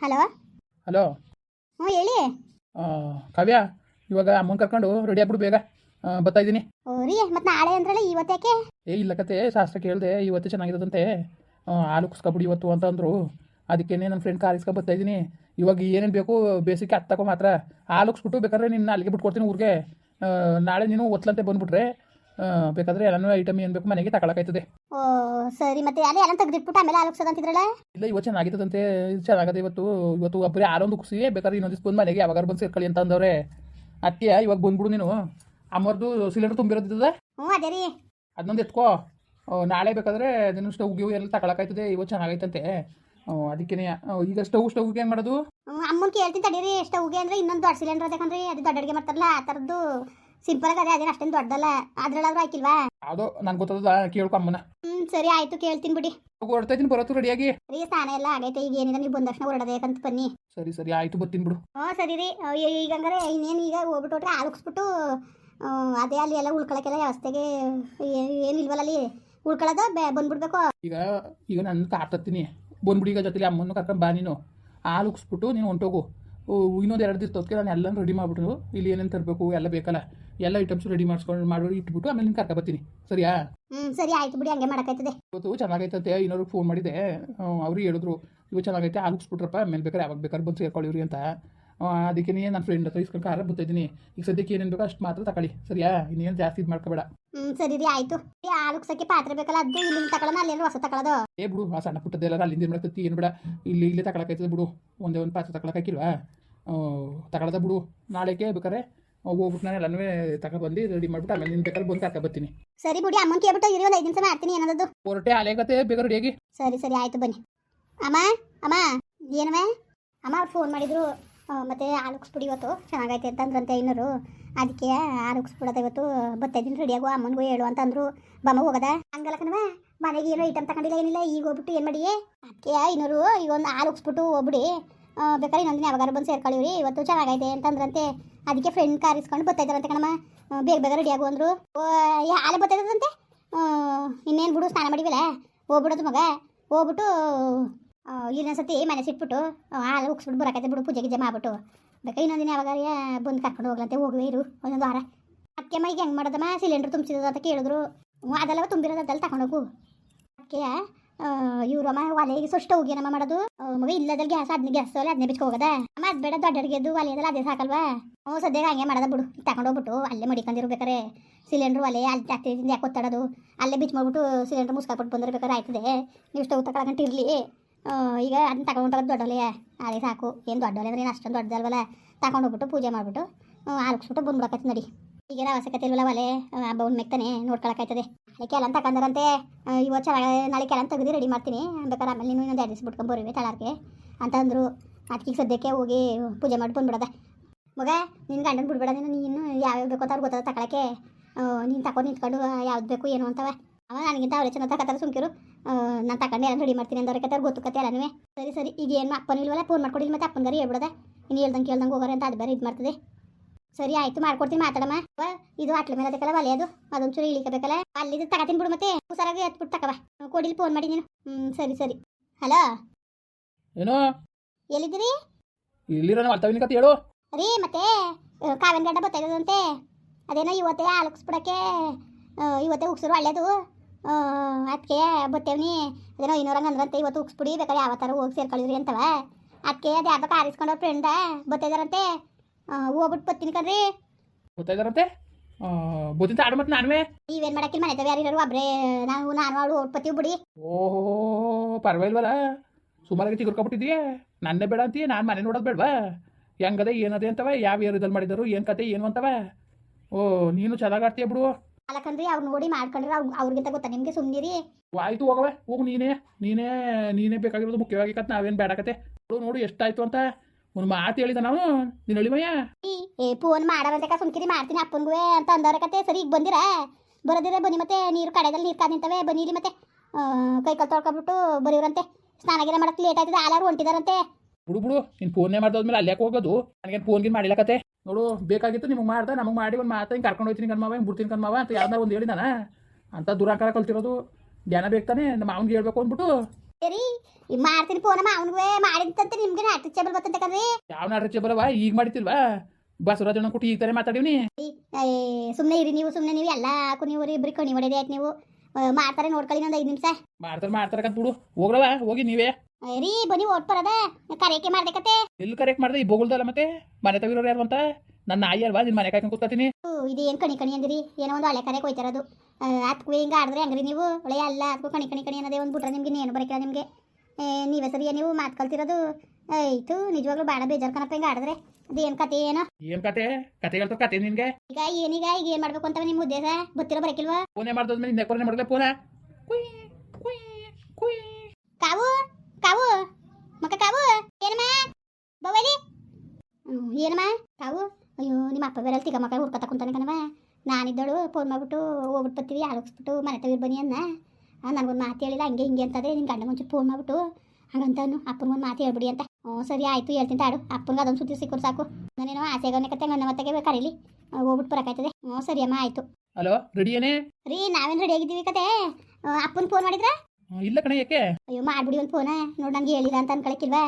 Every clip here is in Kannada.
ಹಲೋ? ಹಲೋ? ಹ್ಞೂ ಹೇಳಿ. ಕಾವ್ಯ ಇವಾಗ ಅಮ್ಮನ ಕರ್ಕೊಂಡು ರೆಡಿ ಆಗ್ಬಿಡು ಬೇಗ. ಬರ್ತಾ ಇದ್ದೀನಿ. ಓ ರೀ ಮತ್ತೆ ನಾಳೆ ಅಂದ್ರಲ್ಲ ಇವತ್ತೇಕೆ ಏ ಇಲ್ಲ ಕತೆ ಶಾಸ್ತ್ರ ಕೇಳಿದೆ ಇವತ್ತೇ ಚೆನ್ನಾಗಿರೋದಂತೆ ಹಾಲು ಕುಸ್ಕೊಬಿಡಿ ಇವತ್ತು ಅಂತ ಅಂದರು. ಅದಕ್ಕೇನೆ ನನ್ನ ಫ್ರೆಂಡ್ ಕಾರ್ ಇಸ್ಕೊಂಡು ಬರ್ತಾ ಇದ್ದೀನಿ. ಇವಾಗ ಏನೇನು ಬೇಕು ಬೇಸಿಗೆ ಹತ್ತಕೋ ಮಾತ್ರ. ಹಾಲು ಕುಸ್ಬಿಟ್ಟು ಬೇಕಾದ್ರೆ ನಿನ್ನ ಅಲ್ಲಿಗೆ ಬಿಟ್ಕೊಡ್ತೀನಿ ಊರಿಗೆ. ನಾಳೆ ನೀನು ಒತ್ಲಂತೆ ಬಂದ್ಬಿಟ್ರೆ. ಬೇಕಾದ್ರೆ ಎಲ್ಲಾನು ಐಟಮ್ ಏನು ಬೇಕು ಮನೆಗೆ ತಗೊಳಕಾಯ್ತದೆ. ಓ ಸರಿ ಮತ್ತೆ ಅದೇ ಎಲ್ಲ ತೆಗ್ದಿಟ್ಬಿಟ್ಟು ಆಮೇಲೆ ಆಲೋಗ್ಸೋದಂತಿದ್ರಲ್ಲ ಇಲ್ಲ ಇವತ್ತು ಚೆನ್ನಾಗಿತ್ತದಂತೆ ಚೆನ್ನಾಗದೆ ಇವತ್ತು ಇವತ್ತು ಒಬ್ಬರೇ ಆರೊಂದು ಕುಸಿ ಬೇಕಾದ್ರೆ ಇನ್ನೊಂದು ಸ್ಪೂನ್ ಬಂದು ಮನೆಗೆ ಯಾವಾಗ ಬಂದು ಸೇರ್ಕೊಳ್ಳಿ ಅಂತ ಅಂದವ್ರೆ. ಅತ್ತೆಯ ಇವಾಗ ಬಂದ್ಬಿಡು ನೀನು. ಅಮ್ಮರ್ದು ಸಿಲಿಂಡರ್ ತುಂಬಿರೋದಿದ್ದದ? ಹ್ಞೂ ಅದೇ ರೀ. ಅದನ್ನೊಂದು ಎತ್ಕೋ. ನಾಳೆ ಬೇಕಾದ್ರೆ ಅದನ್ನು ಸ್ಟವ್ ಗಿವ್ ಎಲ್ಲ ತಗೊಳಕಾಯ್ತದೆ ಇವತ್ತು ಚೆನ್ನಾಗೈತಂತೆ. ಅದಕ್ಕೇನೆ ಈಗ ಸ್ಟವ್ ಸ್ಟವ್ಗೆ ಏನು ಮಾಡೋದು? ಅಮ್ಮನ ಕೇಳ್ತೀನಿ ತಡೀರಿ ಸ್ಟವ್ಗೆ ಅಂದ್ರೆ ಇನ್ನೊಂದು ದೊಡ್ಡ ಸಿಲಿಂಡರ್ ಅದಕ್ಕಂದ್ರೆ ಅದು ದೊಡ್ಡ ಅಡುಗೆ ಮಾಡ್ತಾರಲ್ಲ ಆ ಥರದ್ದು ಸಿಂಪಲ್ ಆಗಿ ಅದೇನು ಅಷ್ಟೇನು ದೊಡ್ಡದಲ್ಲ. ಅದ್ರಲ್ಲಾದ್ರೂ ಹಾಕಿಲ್ವಾ? ಅದು ನಂಗೆ ಗೊತ್ತದ ಕೇಳ್ಕೊ ಅಮ್ಮನ ಹ್ಞೂ ಸರಿ ಆಯ್ತು ಕೇಳ್ತೀನಿ ಬಿಡಿ. ಹೊರಡ್ತಾ ಇದ್ದೀನಿ ಬರೋತ್ತು ರೆಡಿಯಾಗಿ. ರೀ ಸ್ನಾನ ಎಲ್ಲ ಆಗೈತೆ ಈಗ ಏನಿದೆ ನೀವು ಬಂದ ತಕ್ಷಣ ಹೊರಡಬೇಕಂತ ಬನ್ನಿ. ಸರಿ ಸರಿ ಆಯ್ತು ಬರ್ತೀನಿ ಬಿಡು. ಹ್ಞೂ ಸರಿ ರೀ. ಈಗಂಗಾರೆ ಈಗ ಹಂಗಾರೆ ಇನ್ನೇನು ಈಗ ಹೋಗ್ಬಿಟ್ಟು ಹೊಟ್ರೆ ಆಲುಕ್ಸ್ಬಿಟ್ಟು ಅದೇ ಅಲ್ಲಿ ಎಲ್ಲ ಉಳ್ಕೊಳಕ್ಕೆಲ್ಲ ವ್ಯವಸ್ಥೆಗೆ ಏನಿಲ್ವಲ್ಲ ಅಲ್ಲಿ? ಉಳ್ಕೊಳ್ಳೋದು ಬಂದ್ಬಿಡ್ಬೇಕು. ಈಗ ಈಗ ನಾನು ತಾಡ್ತೀನಿ ಬಂದ್ಬಿಡಿ ಈಗ ಜೊತೆಲಿ ಅಮ್ಮನ ಕರ್ಕೊಂಡು ಬಾ ನೀನು. ಹಾಲು ಉಕ್ಸ್ಬಿಟ್ಟು ನೀನು ಹೊಂಟೋಗು. ಇನ್ನೊಂದು ಎರಡು ದಿವಸ ತೊತ್ಕೆ ನಾನು ಎಲ್ಲ ರೆಡಿ ಮಾಡಿಬಿಟ್ಟು ಇಲ್ಲಿ ಏನೇನು ತರಬೇಕು ಎಲ್ಲ ಬೇಕಲ್ಲ. ಎಲ್ಲ ಐಟಮ್ಸ್ ರೆಡಿ ಮಾಡಿಸ್ಕೊಂಡು ಮಾಡಿ ಇಟ್ಬಿಟ್ಟು ಆಮೇಲೆ ನಿನ್ ಕರ್ಕ ಬರ್ತೀನಿ. ಸರಿಯಾ? ಹ್ಞೂ ಸರಿ ಆಯ್ತು ಬಿಡಿ ಹಂಗೆ ಮಾಡೋಕ್ಕಾಯ್ತದೆ. ಇವತ್ತು ಚೆನ್ನಾಗೈತಂತೆ ಇನ್ನೊರಿಗೆ ಫೋನ್ ಮಾಡಿದೆ. ಅವ್ರು ಹೇಳಿದ್ರು ಇವು ಚೆನ್ನಾಗೈತೆ ಹಾಲು ಉಕ್ಸ್ಬಿಟ್ರಪ್ಪ ಆಮೇಲೆ ಬೇಕಾದ್ರೆ ಯಾವಾಗ ಬೇಕಾದ್ರೆ ಬಂದು ಸೇರ್ಕೊಳ್ಳಿವ್ರಿ ಅಂತ. ಅದಕ್ಕೆ ನನ್ನ ಫ್ರೆಂಡ್ ಹತ್ರ ಇಸ್ಕೊಂಡು ಕಾರ ಬರ್ತಾಯಿದ್ದೀನಿ ಈಗ ಸದ್ಯಕ್ಕೆ ಏನೇನು ಬೇಕೋ ಅಷ್ಟು ಮಾತ್ರ ತಗೊಳ್ಳಿ ಸರಿಯಾ? ಇನ್ನೇನು ಜಾಸ್ತಿ ಇದು ಮಾಡ್ಕೋಬೇಡ. ಹ್ಞೂ ಸರಿ ರೀ ಆಯ್ತು. ಆಲುಕ್ಸಕ್ಕೆ ಪಾತ್ರೆ ಬೇಕಲ್ಲ ಅದು ಇಲ್ಲಿಂದ ತಗೊಳ್ಳೋಣ ಅಲ್ಲೇನು ಹೊಸ ತಗೊಳ್ಳೋದು ಏ ಬಿಡು ಆ ಸಣ್ಣ ಪುಟ್ಟದೆಲ್ಲ ಅಲ್ಲಿಂದ ಏನು ಮಾಡ್ತೈತಿ ಏನು ಬೇಡ. ಇಲ್ಲಿ ಇಲ್ಲೇ ತಗೊಳಕೈತದೆ ಬಿಡು. ಒಂದೇ ಒಂದು ಪಾತ್ರೆ ತಗೊಳಕಾಕಿಲ್ವಾ ತಗೊಳದ ಬಿಡು. ನಾಳೆಗೆ ಬೇಕಾರೆ ಹೋಗ್ಬಿಟ್ಟು ನಾನು ಎಲ್ಲನೂ ತಗೊಬಂದು ರೆಡಿ ಮಾಡ್ಬಿಟ್ಟು ಆಮೇಲೆ ನಿನ್ನ ಬೇಕಾದ್ರೆ ಬಂದು ಕರ್ಕೊ ಬರ್ತೀನಿ. ಸರಿ ಬಿಡಿ ಅಮ್ಮನ ಕೇಳ್ಬಿಟ್ಟು ಇರಿ ಒಂದು ಐದು ನಿಮಿಷ ಮಾಡ್ತೀನಿ ಏನದು ಹೊರಟೆ ಆಲೇಗತ್ತೆ ಬೇಗ ರೆಡಿಯಾಗಿ ಸರಿ ಸರಿ ಆಯ್ತು ಬನ್ನಿ. ಅಮ್ಮ ಅಮ್ಮ ಏನವೇ ಅಮ್ಮ ಅವ್ರು ಫೋನ್ ಮಾಡಿದ್ರು ಮತ್ತೆ ಆಲುಕ್ಸ್ಬಿಡಿ ಇವತ್ತು ಚೆನ್ನಾಗೈತೆ ಅಂತಂದ್ರಂತೆ ಇನ್ನೂರು. ಅದಕ್ಕೆ ಆಲುಕ್ಸ್ಬಿಡೋದು ಇವತ್ತು ಬತ್ತೈದಿನ ರೆಡಿಯಾಗು ಅಮ್ಮನಿಗೂ ಹೇಳು ಅಂತಂದ್ರು. ಬಮ್ಮ ಹೋಗದ? ಹಂಗಲ್ಲ ಕಣವ ಮನೆಗೆ ಏನೋ ಐಟಮ್ ತಗೊಂಡಿಲ್ಲ ಏನಿಲ್ಲ ಈಗ ಹೋಗ್ಬಿಟ್ಟು ಏನು ಮಾಡಿ ಅದಕ್ಕೆ ಇನ್ನೂರು ಈಗ ಒಂದು ಆಲುಕ್ಸ್ಬಿಟ್ಟು ಹೋಗ್ಬಿಡಿ. ಆ, ಬೇಕಾದ್ರೆ ಇನ್ನೊಂದಿನ ಯಾವಾಗಾರು ಬಂದು ಸೇರ್ಕೊಳ್ಳಿವ್ರಿ ಇವತ್ತು ಚೆನ್ನಾಗೈತೆ ಅಂತಂದ್ರಂತೆ. ಅದಕ್ಕೆ ಫ್ರೆಂಡ್ ಕಾರಿಸ್ಕೊಂಡು ಇಸ್ಕೊಂಡು ಕಣಮ್ಮ. ಬೇಗ ಬೇಗ ರೆಡಿ ಆಗು ಅಂದರು. ಬತ್ತೈತದಂತೆ? ಇನ್ನೇನು ಬಿಡು, ಸ್ನಾನ ಮಾಡಿವಿಲ್ಲ ಹೋಗ್ಬಿಡೋದು ಮಗ. ಹೋಗ್ಬಿಟ್ಟು ಇನ್ನೊಂದು ಸತಿ ಮನೆ ಸಿಟ್ಬಿಟ್ಟು ಹಾಲು ಉಕ್ಸ್ಬಿಟ್ಟು ಬರಕೈತೆ ಬಿಡು, ಪೂಜೆ ಗಿಜೆ ಮಾಡ್ಬಿಟ್ಟು. ಬೇಕಾ ಇನ್ನೊಂದಿನ ಯಾವಾಗ ಬಂದು ಕರ್ಕೊಂಡು ಹೋಗ್ಲಂತೆ, ಹೋಗುವೆ ಇರು, ಒಂದೊಂದು ವಾರ. ಅಕ್ಕೆ ಈಗ ಹೆಂಗೆ ಮಾಡೋದಮ್ಮ? ಸಿಲಿಂಡ್ರ್ ತುಂಬಿಸಿದ ಅಂತ ಕೇಳಿದ್ರು. ಅದೆಲ್ಲ ತುಂಬಿರೋದು ತಗೊಂಡೋಗು ಅದಕ್ಕೆ ಇವ್ರಮ್ಮ ಒಲೆಗೆ ಸುಷ್ಟ ಹೋಗಿ ನಮ್ಮ ಮಾಡೋದು? ಮಗ ಇಲ್ಲದಲ್ಲಿ ಗ್ಯಾಸ್ ಅದ್ನ ಗ್ಯಾಸ್ ಒಲೆ ಅದನ್ನೇ ಬಿಚ್ಚಿ ಹೋಗದ. ಅಮ್ಮ, ಅದು ಬೇಡ ದೊಡ್ಡ ಅಡುಗೆದು ಒಲೆಯದಲ್ಲ ಅದೇ ಸಾಕಲ್ವಾ? ಹ್ಞೂ, ಸದ್ಯಕ್ಕೆ ಹಂಗೆ ಮಾಡೋದ ಬಿಡು. ತಗೊಂಡೋಗ್ಬಿಟ್ಟು ಅಲ್ಲೇ ಮಡಿಕೊಂಡಿರ್ಬೇಕಾರೆ ಸಿಲಿಂಡ್ರ್ ಒಲೆ ಅಲ್ಲಿ ಜಾಸ್ತಿ ಯಾಕೆ ಒತ್ತಾಡೋದು? ಅಲ್ಲೇ ಬಿಚ್ ಮಾಡ್ಬಿಟ್ಟು ಸಿಲಿಂಡ್ರ್ ಮುಸ್ಕಾಬಿಟ್ಟು ಬಂದಿರ್ಬೇಕಾರೆ ಆಯ್ತದೆ. ನೀವು ಸ್ಟವ್ ತಗೊಳಕಂಟಿರಲಿ ಈಗ ಅದನ್ನ ತಗೊಂಡೋಗೋದು ದೊಡ್ಡೊಲೆಯ ಅದೇ ಸಾಕು. ಏನು ದೊಡ್ಡೊಲೆ ಅಂದ್ರೆ ಏನು ಅಷ್ಟೊಂದು ದೊಡ್ಡದಲ್ವಲ್ಲ? ತಗೊಂಡೋಗ್ಬಿಟ್ಟು ಪೂಜೆ ಮಾಡಿಬಿಟ್ಟು ಆಲ್ಕ್ಸ್ಬಿಟ್ಟು ಬಂದ್ಬಿಡಕತ್ತೆ ನಡಿ. ಈಗ ಅವಶ್ಯಕತೆ ಇಲ್ವಲ್ಲ ಒಲೆ? ಹಬ್ಬ ಮೆಕ್ತಾನೆ ನೋಡ್ಕೊಳಕಾಯ್ತದೆ ಕೆಲನ್ ತಗೊಂಡಾರಂತೆ ಇವತ್ತು ಚೆನ್ನಾಗಿ ನಾಳೆ ಕೆಲ ತೆಗೆದು ರೆಡಿ ಮಾಡ್ತೀನಿ. ಬೇಕಾದ್ರೆ ಆಮೇಲೆ ನೀನು ಇನ್ನೊಂದು ಎರಡು ದಿವಸ ಬಿಟ್ಕೊಂಡು ಬರುವೆ ತಳಾರ್ಗೆ ಅಂತ ಅಂದರು. ಅದಕ್ಕೆ ಸದ್ಯಕ್ಕೆ ಹೋಗಿ ಪೂಜೆ ಮಾಡಿ ಬಂದ್ಬಿಡದ. ಮಗ ನಿನ್ನ ಗಂಡನ ಬಿಡ್ಬೇಡ ನೀನು ನೀನು ಯಾವ್ಯಾವ ಬೇಕೋ ಅಂತ ಅವ್ರು ಗೊತ್ತದ ತಗೊಳಕ್ಕೆ ನೀನು ತಕೊಂಡು ನಿಂತ್ಕೊಂಡು ಯಾವ್ದು ಬೇಕು ಏನು ಅಂತವ. ಅವ ನನಗಿಂತ ಅವ್ರೆ ಚೆನ್ನಾಗಿ ತಗೋತಾರೆ ಸುಮ್ಕಿರು. ನಾನು ತಗೊಂಡು ಎಲ್ಲ ರೆಡಿ ಮಾಡ್ತೀನಿ ಅಂದವ್ರ ಕತೆ ಗೊತ್ತು ಕತೆ ಎಲ್ಲನೂ ಸರಿ ಸರಿ, ಈಗ ಏನು ಅಪ್ಪನ ಇಲ್ವಲ್ಲ ಫೋನ್ ಮಾಡ್ಕೊಡಿ ಮತ್ತೆ ಅಪ್ಪನಿಗಾರಿ ಹೇಳ್ಬಿಡದೆ. ಇನ್ನು ಹೇಳ್ದಂಗೆ ಕೇಳ್ದಂಗೆ ಹೋಗೋರೆ ಅಂತ ಅದು ಬೇರೆ ಇದು ಮಾಡ್ತದೆ. ಸರಿ ಆಯ್ತು ಮಾಡ್ಕೊಡ್ತೀನಿ ಮಾತಾಡಮ್ಮ. ಇದು ಅಟ್ಲ ಮೇಲೆ ಅದಕ್ಕೆಲ್ಲ ಒಲೆಯದು ಅದೊಂಚೂರು ಇಳಿಕಬೇಕಲ್ಲ? ಅಲ್ಲಿದ್ದು ತಗತೀನಿ ಬಿಡು ಮತ್ತೆ. ಹುಷಾರಾಗಿ ಎತ್ಬಿಟ್ಟು ತಕವಾ ಕೊಡಿಲಿ ಫೋನ್ ಮಾಡಿ ನೀನು. ಹ್ಞೂ ಸರಿ ಸರಿ. ಹಲೋ? ಏನೋ? ಎಲ್ಲಿದ್ದೀರಿ? ಇಲ್ಲಿರೋ ಮಾಡ್ತಾವಿನ ಕತೆ ಹೇಳು. ರೀ ಮತ್ತೆ ಕಾವಿನ ಗಡ್ಡ ಬತ್ತಾಯಿದಂತೆ ಅದೇನೋ ಇವತ್ತೇ ಆಲಕ್ಸ್ಬಿಡಕ್ಕೆ ಇವತ್ತೇ ಉಗ್ಸರು ಒಳ್ಳೇದು ಅದಕ್ಕೆ ಬತ್ತೇವ್ನಿ ಅದೇನೋ ಇನ್ನೂರಂಗೆ ಅಂದ್ರಂತೆ ಇವತ್ತು ಉಗ್ಸ್ಬಿಡಿ ಬೇಕಾದ್ರೆ ಯಾವ ಥರ ಹೋಗಿ ಸೇರ್ಕೊಳ್ಳಿವ್ರಿ ಅಂತವ. ಅದಕ್ಕೆ ಅದು ಯಾವ್ದೋ ಕಾರಿಸ್ಕೊಂಡು ಫ್ರೆಂಡ ಬತ್ತಿದಾರಂತೆ ಹೋಗ್ಬಿಟ್ಟು ಬರ್ತೀನಿ ಕಣ್ರಿ. ಗೊತ್ತಾಯ್ತಾರಂತೆ ಬುದ್ಧಿಂತ ಆಡು ಮತ್ತೆ ನಾನುವೆ. ನೀವೇನು ಮಾಡಕ್ಕೆ ಮನೆ ತವ ಒಬ್ರೆ. ನಾವು ನಾನು ಅವಳು ಓಡ್ಪತ್ತೀವಿ ಬಿಡಿ. ಓಹೋ ಪರವಾಗಿಲ್ವಲ್ಲ? ಸುಮಾರಾಗಿ ಚಿಗುರ್ಕೊಬಿಟ್ಟಿದೀಯ ನನ್ನೇ ಬೇಡ ಅಂತೀಯ ನಾನು ಮನೆ ನೋಡೋದು ಬೇಡವಾ? ಹೆಂಗದೆ ಏನದೆ ಅಂತವ? ಯಾವ ಏರಿಯಾದಲ್ಲಿ ಮಾಡಿದರು ಏನು ಕತೆ ಏನು ಅಂತವ? ಓ ನೀನು ಚೆನ್ನಾಗಿ ಆಡ್ತೀಯ ಬಿಡು. ಅಲ್ಲಕಂದ್ರಿ ಅವ್ರು ನೋಡಿ ಮಾಡ್ಕೊಂಡ್ರೆ ಅವ್ರು ಅವ್ರಿಗಿಂತ ಗೊತ್ತಾ ನಿಮಗೆ ಸುಮ್ಮನಿರಿ ಆಯ್ತು ಹೋಗವೆ ಹೋಗು ನೀನೇ. ನೀನೇ ನೀನೇ ಬೇಕಾಗಿರೋದು ಮುಖ್ಯವಾಗಿ ಕತ್ ನಾವೇನು ಬೇಡಕತೆ ನೋಡು ನೋಡು ಎಷ್ಟಾಯ್ತು ಅಂತ. ಒಂದು ಮಾತು ಹೇಳಿದ ನಾವು ನೀನು ಅಳಿಮಯ್ಯ? ಏ ಫೋನ್ ಮಾಡವಂತೆ ಸುಮ್ಕಿರಿ ಮಾಡ್ತೀನಿ ಅಪ್ಪನ್ಗುವೆ ಅಂತ ಅಂದವ್ರ ಕತೆ. ಸರಿ ಈಗ ಬಂದಿರಾ? ಬರೋದಿರ ಬನ್ನಿ ಮತ್ತೆ ನೀರು ಕಡೆದಲ್ಲಿ ನೀರು ಕಾದ್ ನಿಂತವೆ ಬನ್ನಿರಿ ಮತ್ತೆ. ಕೈ ಕಾಲು ತೊಳ್ಕೊಬಿಟ್ಟು ಬರೀವ್ರಂತೆ. ಸ್ನಾನ ಗಿನ ಮಾಡಕ್ಕೆ ಲೇಟ್ ಆಯ್ತದೆ ಆಲಾರು ಹೊಂಟಿದಾರಂತೆ. ಬಿಡು ಬಿಡು ನೀನು ಫೋನೇ ಮಾಡ್ದಾದ್ಮೇಲೆ ಅಲ್ಲಿ ಹೋಗೋದು? ನನಗೇನು ಫೋನ್ಗಿನ್ ಮಾಡಿಲ್ಲ ಕತೆ. ನೋಡು ಬೇಕಾಗಿತ್ತು ನಿಮಗೆ ಮಾಡ್ದೆ ನಮಗೆ ಮಾಡಿ ಒಂದು ಮಾತು ಹಿಂಗೆ ಕರ್ಕೊಂಡು ಹೋಯ್ತೀನಿ ಕಣ್ಮಾವ ಹಿಂಗೆ ಬಿಡ್ತೀನಿ ಕಣ್ಮಾವ ಅಂತ ಯಾರನ್ನ ಒಂದು ಹೇಳಿದಾನ? ಅಂತ ದುರಾಕಾರ ಕಲ್ತಿರೋದು. ಜ್ಞಾನ ಬೇಕಾನೆ ನಮ್ಮ ಮಾವನ್ಗೆ ಹೇಳ್ಬೇಕು ಅಂದ್ಬಿಟ್ಟು. ಸರಿ ಮಾಡ್ತೀನಿ ಫೋನ್ ಅವನಿಗೆ ಮಾಡಿದಂತೆ ನಿಮ್ಗೆ ಬತ್ತಂತೆ ಕರ್ರಿ ಕಣ್ರಿ. ಯಾವ ನಾಡ್ರಿ ಬರವ ಈಗ ಮಾಡಿತಿಲ್ವಾ ಬಸವರಾಜಣ್ಣ ಕೊಟ್ಟು ಈಗ ತರ ಮಾತಾಡಿವ್ನಿ. ಸುಮ್ಮನೆ ಇರಿ ನೀವು ಸುಮ್ಮನೆ ನೀವು ಎಲ್ಲಾ ಹಾಕು ನೀವು ಇಬ್ಬರಿ ಕಣಿ ಹೊಡೆದೇ ಆಯ್ತು ನೀವು. ಮಾಡ್ತಾರೆ ನೋಡ್ಕೊಳ್ಳಿ ಒಂದು ಐದು ನಿಮಿಷ. ಮಾಡ್ತಾರೆ ಮಾಡ್ತಾರೆ ಕಂತ ಬಿಡು. ಹೋಗ್ರವ ಹೋಗಿ ನೀವೇ. ರೀ ಬನ್ನಿ ಓಟ್ ಬರದ. ಕರೆಯಕ್ಕೆ ಮಾಡ್ಬೇಕತ್ತೆ ಎಲ್ಲಿ ಕರೆಕ್ಟ್ ಮಾಡ್ದೆ? ಈ ಬೋಗುಲ್ದಲ್ಲ ಮತ್ತೆ? ಮನೆ ತಗಿರೋರು ಯಾರು ಅಂತ? ನನ್ನ ನಾಯಿ ಅಲ್ವಾ? ನಿನ್ ಮನೆ ಕಾಯ್ಕೊಂಡು ಕೂತಾತೀನಿ ಇದು ಏನು ಕಣಿ ಕಣಿ ಅಂದಿರಿ? ಏನೋ ಒಂದು ಹಳೆ ಕರೆ ಕೊಯ್ತಾರದು. ಅದಕ್ಕೂ ಹಿಂಗೆ ಆಡಿದ್ರೆ ಹಂಗ್ರಿ ನೀವು? ಒಳ್ಳೆಯ ಅಲ್ಲ ಅದಕ್ಕೂ ಕಣಿ ಕಣಿ ಕಣಿ ಅನ್ನೋದೇ ಒಂದು ಬಿಟ್ರೆ ನಿಮ್ಗೆ ಏನು ಬರಕಿಲ್ಲ ನಿಮಗೆ. ನೀವೇ ಸರಿಯ ನೀವು? ಮಾತು ಕಲ್ತಿರೋದು? ಆಯ್ತು ನಿಜವಾಗ್ಲೂ ಬೇಡ ಬೇಜಾರ್ ಕಣಪ್ಪ ಹಿಂಗೆ ಆಡಿದ್ರೆ. ಅದು ಏನು ಕತೆ ಏನೋ? ಏನ್ ಕತೆ? ಕತೆ ಹೇಳ್ತಾವ ಕತೆ ನಿನ್ಗೆ. ಈಗ ಏನೀಗ ಈಗ ಏನು ಮಾಡ್ಬೇಕು ಅಂತ ನಿಮ್ಮ ಉದ್ದೇಶ? ಗೊತ್ತಿರೋ ಬರಕಿಲ್ವಾ? ಫೋನೇ ಮಾಡ್ದದ್ಮೇಲೆ ನಿನ್ನೆ ಕೊನೆ ಮಾಡಿದ್ರೆ ಫೋನ ಕುಯ್ ಕುಯ್ ಕುಯ್. ಕಾವು ಕಾವು ಮಕ್ಕ ಕಾವು ಏನಮ್ಮ? ಬವಲಿ ಏನಮ್ಮ? ಕಾವು? ಅಯ್ಯೋ ನಿಮ್ಮ ಅಪ್ಪ ಬೇರೆ ತಿಗ ಮಕ್ಕ ಹುಡ್ಕತ ಕುಂತಾನೆ ಕಣವ ನಾನಿದ್ದಳು ಫೋನ್ ಮಾಡ್ಬಿಟ್ಟು ಹೋಗ್ಬಿಟ್ಟು ಬರ್ತೀವಿ ಆಲೋಗಿಸ್ಬಿಟ್ಟು ಮನೆ ತಗಿರ್ ಬನ್ನಿ ಅನ್ನ. ನನಗೊಂದು ಮಾತು ಹೇಳಿಲ್ಲ ಹಂಗೆ ಹಿಂಗೆ ಅಂತಂದ್ರೆ ನಿನ್ನ ಗಂಡ ಮುಂಚೆ ಫೋನ್ ಮಾಡ್ಬಿಟ್ಟು. ಹಂಗಂತಾನು ಅಪ್ಪನಿಗೊಂದು ಮಾತು ಹೇಳ್ಬಿಡಿ ಅಂತ. ಸರಿ ಆಯಿತು ಹೇಳ್ತೀನಿ ತಾಡು. ಅಪ್ಪನಿಗೆ ಅದೊಂದು ಸುದ್ದಿ ಸಿಕ್ಕರು ಸಾಕು. ನಾನೇನೋ ಆಸೆಗವನೆ ಕತೆ ನನ್ನ ಮತ್ತೆ ಕರೀಲಿ. ಹೋಗ್ಬಿಟ್ಟು ಬರೋಕ್ಕಾಯ್ತದೆ ಹ್ಞೂ ಸರಿ ಅಮ್ಮ ಆಯಿತು. ಹಲೋ ರೆಡಿ ಏನೇ? ರೀ ನಾವೇನು ರೆಡಿ ಆಗಿದ್ದೀವಿ ಕತೆ? ಅಪ್ಪನ ಫೋನ್ ಮಾಡಿದ್ರಾ? ಇಲ್ಲ ಕಣೆ ಯಾಕೆ? ಅಯ್ಯೋ ಮಾಡ್ಬಿಡಿ ಒಂದು ಫೋನ ನೋಡಿ ನನಗೆ ಹೇಳಿಲ್ಲ ಅಂತ ಅನ್ಕೊಳಕ್ಕಿಲ್ವಾ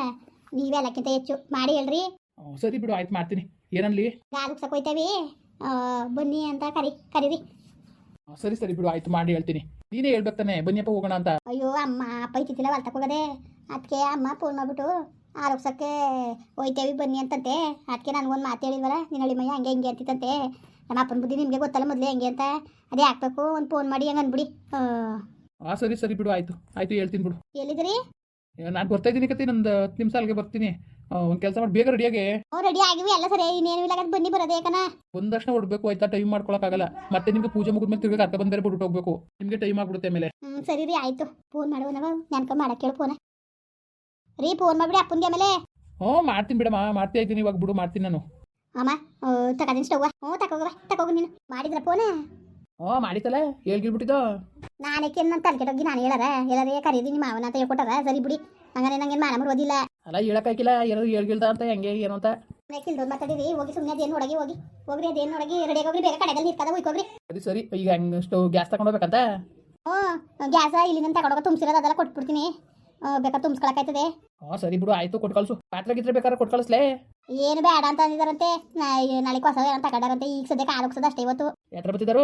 ನೀವೇ ಎಲ್ಲಕ್ಕಿಂತ ಹೆಚ್ಚು. ಮಾಡಿ ಹೇಳ್ರಿ. ಸರಿ ಬಿಡು ಆಯ್ತು ಮಾಡ್ತೀನಿ. ಏನನ್ಲಿ? ಗಾಲಕ್ಕೆ ಸಕೋಯ್ತೇವಿ ಬನ್ನಿ ಅಂತ ಕರಿ ಕರೀರಿ. ಸರಿ ಸರಿ ಬಿಡು ಆಯ್ತು ಮಾಡಿ ಹೇಳ್ತೀನಿ. ನೀನೇ ಹೇಳ್ಬೇಕು ತಾನೆ ಬನ್ನಿಯಪ್ಪ ಹೋಗೋಣ ಅಂತ. ಅಯ್ಯೋ ಅಮ್ಮ ಅಪ್ಪ ಇತ್ತಿಲ್ಲ ಹೊಲ್ತಕ್ಕೆ ಹೋಗದೆ. ಅದಕ್ಕೆ ಅಮ್ಮ ಫೋನ್ ಮಾಡ್ಬಿಟ್ಟು ಆರೋಗ್ಸಕ್ಕೆ ಹೋಯ್ತೇವಿ ಬನ್ನಿ ಅಂತಂತೆ. ಅದಕ್ಕೆ ನನಗೊಂದು ಮಾತು ಹೇಳಿದ್ವಲ್ಲ ನಿನ್ನ ಮಯ್ಯ ಹಂಗೆ ಹಿಂಗೆ ಅಂತಿತ್ತಂತೆ. ನಮ್ಮ ಅಪ್ಪನ ಬುದ್ಧಿ ನಿಮಗೆ ಗೊತ್ತಲ್ಲ ಮೊದಲೇ ಹೆಂಗೆ ಅಂತ. ಅದೇ ಹಾಕ್ಬೇಕು ಒಂದು ಫೋನ್ ಮಾಡಿ ಹಂಗೆ ಅಂದ್ಬಿಡಿ. ಹಾಂ. ಸರಿ ಸರಿ ಬಿಡು ಆಯ್ತು. ಆಯ್ತು ಹೇಳ್ತೀನಿ ಬಿಡು. ಎಲ್ಲಿದ್ರಿ ನಾನು ಬರ್ತಾ ಇದ್ದೀನಿ ಕತ್ತಿ ನಂದು ಹತ್ತು ನಿಮಿಷ ಅಲ್ಲಿಗೆ ಬರ್ತೀನಿ. ಒಂದು ಕೆಲಸ ಮಾಡಿ ಬೇಗ ರೆಡಿಯಾಗಿ ಹ್ಞೂ ರೆಡಿ ಆಗಿವಿ ಎಲ್ಲ ಸರಿ. ಇನ್ನೇನು ಇಲ್ಲ ಬನ್ನಿ ಬರೋದು ಯಾಕನ ಒಂದಷ್ಟು ಹೊಡ್ಬೇಕು ಆಯ್ತಾ ಟೈಮ್ ಮಾಡ್ಕೊಳಕ್ಕಾಗಲ್ಲ ಮತ್ತೆ ನಿಮಗೆ ಪೂಜೆ ಮುಗಿದ ಮೇಲೆ ತಿರ್ಗಿ ಅರ್ಥ ಬಂದರೆ ಬಿಟ್ಟು ಹೋಗ್ಬೇಕು. ನಿಮಗೆ ಟೈಮ್ ಆಗ್ಬಿಡುತ್ತೆ ಮೇಲೆ ಹ್ಞೂ ಸರಿ ರೀ ಆಯಿತು. ಫೋನ್ ಮಾಡುವ ನಾವು ಮಾಡಕ್ಕೆ ಹೇಳು ಫೋನ ರೀ ಫೋನ್ ಮಾಡ್ಬಿಡಿ ಅಪ್ಪನ್ಗೆ ಆಮೇಲೆ. ಹ್ಞೂ ಮಾಡ್ತೀನಿ ಬಿಡಮ್ಮ ಮಾಡ್ತಾ ಇದ್ದೀನಿ ಇವಾಗ ಬಿಡು ಮಾಡ್ತೀನಿ ನಾನು. ಅಮ್ಮ ತಗೋದಿನ ಸ್ಟವ್ ಹ್ಞೂ ತಗೋಗವ ತಗೋಗು ನೀನು. ಮಾಡಿದ್ರ ಫೋನ ಹ್ಞೂ ಮಾಡಿತಲ್ಲ ಹೇಳ್ಗಿರ್ಬಿಟ್ಟಿದ್ದು ನಾನೇಕೆ ನನ್ನ ತಲೆಕೆಟೋಗಿ ನಾನು ಹೇಳಾರ ಎಲ್ಲರೇ ಕರೀದಿ ನಿಮ್ಮ ಮಾವನ ಅಂತ ಹೇಳ್ಕೊಟ್ಟಾರ ಸರಿ ಬಿಡಿ. ಹಂಗಾರೆ ನಂಗೆ ಮಾನ ಓದಿಲ್ಲ. ಅಲ್ಲ ಹೇಳಕ್ಕಾಗಿಲ್ಲ ಎಲ್ಲರೂ ಹೇಳ್ಗಿಲ್ದ ಅಂತ ಹೆಂಗೆ ಏನು ಅಂತ. ಕಿಲ್ದೋದ್ ಮಾತಾಡಿರಿ ಹೋಗಿ ಸುಮ್ಮನೆ ಅದೇನು ಹೊಡಗಿ ಹೋಗಿ. ಹೋಗ್ರಿ ಅದೇನು ನೋಡಗಿ ರೆಡಿ ಹೋಗ್ರಿ ಬೇರೆ ಕಡೆಗಲ್ಲಿ ನಿಂತ್ಕದ ಹೋಗ್ರಿ ಸರಿ ಸರಿ ಈಗ ಹಂಗೆ ಸ್ಟವ್ ಗ್ಯಾಸ್ ತಗೊಂಡೋಗ್ಬೇಕಂತ ಹ್ಞೂ ಗ್ಯಾಸ ಇಲ್ಲಿಂದ ತಗೊಂಡೋಗ ತುಂಬಿಸಿರೋದು ಅದೆಲ್ಲ ಕೊಟ್ಬಿಡ್ತೀನಿ. ಬೇಕಾದ್ರೆ ತುಂಬಿಸ್ಕೊಳಕಾಯ್ತದೆ ಹಾ ಸರಿ ಬಿಡು ಆಯ್ತು ಕೊಟ್ಟು ಕಳ್ಸು. ಪಾತ್ರೆ ಗಿತ್ರೆ ಬೇಕಾದ್ರೆ ಕೊಟ್ಟು ಕಳಿಸ್ಲೇ. ಏನು ಬೇಡ ಅಂತ ಅಂದಿದಾರಂತೆ ನಾಳೆ ಹೊಸ ಏನಂತ ತಗೊಂಡಾರಂತೆ. ಈಗ ಸದ್ಯಕ್ಕೆ ಆರೋಗ್ಸದ ಅಷ್ಟೇ ಇವತ್ತು. ಯಾತ್ರ ಬತ್ತಿದಾರು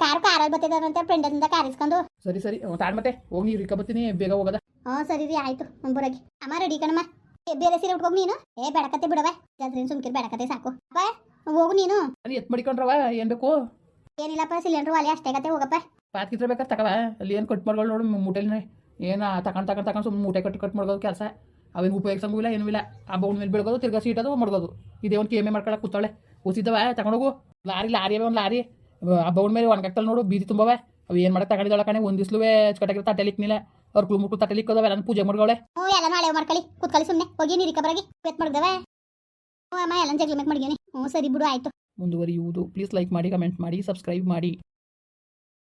ಕಾರ್ ಕಾರಲ್ಲಿ ಬತ್ತಿದಾರಂತೆ ಫ್ರೆಂಡಿಂದ ಕಾರ್ ಇಸ್ಕೊಂಡು. ಸರಿ ಸರಿ. ತಾಡ್ ಮತ್ತೆ. ಹೋಗಿ ರಿಕ ಬರ್ತೀನಿ ಬೇಗ ಹೋಗದ. ಹಾ ಸರಿ ರೀ ಆಯ್ತು. ಬರಾಗಿ ಅಮ್ಮ ರೆಡಿ ಕಣಮ್ಮ? ಏ, ಬೇರೆ ಸೀರೆ ಉಟ್ಕೋಗಿ ನೀನು? ಏ ಬೇಡಕತ್ತೆ ಬಿಡವ ಜಾತ್ರೆ ಸುಮ್ಕಿರ್ ಬೇಡಕತ್ತೆ ಸಾಕು. ಅಪ್ಪ ಹೋಗು ನೀನು. ಅಲ್ಲಿ ಎತ್ ಮಡಿಕೊಂಡ್ರವ ಏನು ಬೇಕು? ಏನಿಲ್ಲಪ್ಪ ಸಿಲಿಂಡ್ರು ಅಲ್ಲಿ ಅಷ್ಟೇ ಕತೆ ಹೋಗಪ್ಪ. ಪಾತ್ ಗಿತ್ರ ಬೇಕಾದ್ರೆ ತಗವ ಅಲ್ಲಿ ಏನು ಕಟ್ ಮಾಡ್ಗಳು ನೋಡು ಮೂಟೆಲಿ ಏನು ತಗೊಂಡು ತಗೊಂಡು ತಗೊಂಡು ಸುಮ್ಮನೆ ಮೂಟೆ ಕಟ್ಟಿ ಕಟ್ ಮಾಡ್ಬೋದು ಕೆಲಸ. ಅವೇನು ಉಪಯೋಗಿಸಂಗೂ ಇಲ್ಲ ಏನೂ ಇಲ್ಲ. ಆ ಬೌಂಡ್ ಮೇಲೆ ಬೆಳಗೋದು ತಿರ್ಗಾ ಅದು ಮಡ್ಗೋದು ಇದೇ ಒಂದು ಕೇಮೆ ಮಾಡ್ಕೊಳಕ್ಕೆ ಕೂತಾಳೆ ಕೂಸಿದ್ದವ ತಗೊಂಡೋಗು ಲಾರಿ ಲಾರಿ ಅವೆ ಒಂದು ಲಾರಿ. ಆ ಬೌಂಡ್ ಮೇಲೆ ಒಣಗಾಕ್ತಲ್ಲ ನೋಡು ಬೀದಿ ತುಂಬವೆ. ಅವು ಏನು ಮಾಡಕ್ಕೆ ತಗೊಂಡಿದ್ದಾಳೆ ಕಣೆ ಒಂದು ದಿಸ್ಲುವೆ ಕಟ್ಟಾಗಿರೋ ತಟ್ಟೆಲಿಕ್ನಿಲ್ಲ ಅವ್ರು ಕುಳು ಮುಟ್ಟು ತಟ್ಟೆಲಿಕ್ಕದವೆ ನಾನು ಪೂಜೆ ಮಾಡ್ಗಳೇ ಹ್ಞೂ ಎಲ್ಲ ನಾಳೆ ಮಾಡ್ಕೊಳ್ಳಿ ಕೂತ್ಕೊಳ್ಳಿ ಸುಮ್ಮನೆ ಹೋಗಿ ನೀರಿಕ ಬರಗಿ ಬೆತ್ ಮಾಡ್ದವೆ. ಹ್ಞೂ ಅಮ್ಮ ಎಲ್ಲ ಜಗ್ಲಿ ಮ್ಯಾಕ್ ಮಡ್ಗೇನಿ. ಹ್ಞೂ ಸರಿ ಬಿಡು ಆಯ್ತು. ಮುಂದುವರಿಯುವುದು. ಪ್ಲೀಸ್ ಲೈಕ್ ಮಾಡಿ ಕಮೆಂಟ್ ಮಾಡಿ ಸಬ್ಸ್ಕ್ರೈಬ್ ಮಾಡಿ.